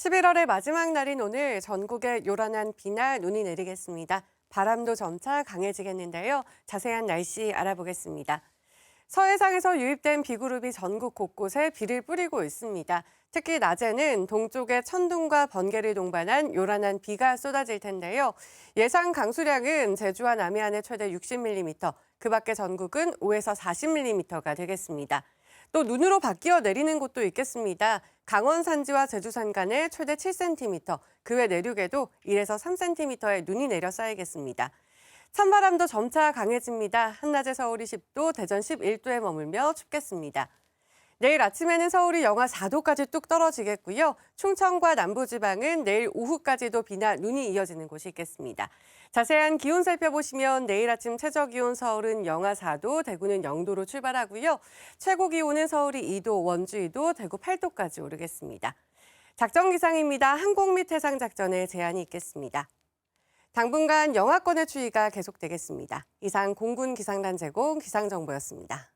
11월의 마지막 날인 오늘 전국에 요란한 비나 눈이 내리겠습니다. 바람도 점차 강해지겠는데요. 자세한 날씨 알아보겠습니다. 서해상에서 유입된 비구름이 전국 곳곳에 비를 뿌리고 있습니다. 특히 낮에는 동쪽에 천둥과 번개를 동반한 요란한 비가 쏟아질 텐데요. 예상 강수량은 제주와 남해안에 최대 60mm, 그 밖에 전국은 5에서 40mm가 되겠습니다. 또 눈으로 바뀌어 내리는 곳도 있겠습니다. 강원 산지와 제주 산간에 최대 7cm, 그 외 내륙에도 1에서 3cm의 눈이 내려 쌓이겠습니다. 찬바람도 점차 강해집니다. 한낮에 서울이 10도, 대전 11도에 머물며 춥겠습니다. 내일 아침에는 서울이 영하 4도까지 뚝 떨어지겠고요. 충청과 남부지방은 내일 오후까지도 비나 눈이 이어지는 곳이 있겠습니다. 자세한 기온 살펴보시면 내일 아침 최저 기온 서울은 영하 4도, 대구는 0도로 출발하고요. 최고 기온은 서울이 2도, 원주 2도, 대구 8도까지 오르겠습니다. 작전 기상입니다. 항공 및 해상 작전에 제한이 있겠습니다. 당분간 영하권의 추위가 계속되겠습니다. 이상 공군 기상단 제공 기상정보였습니다.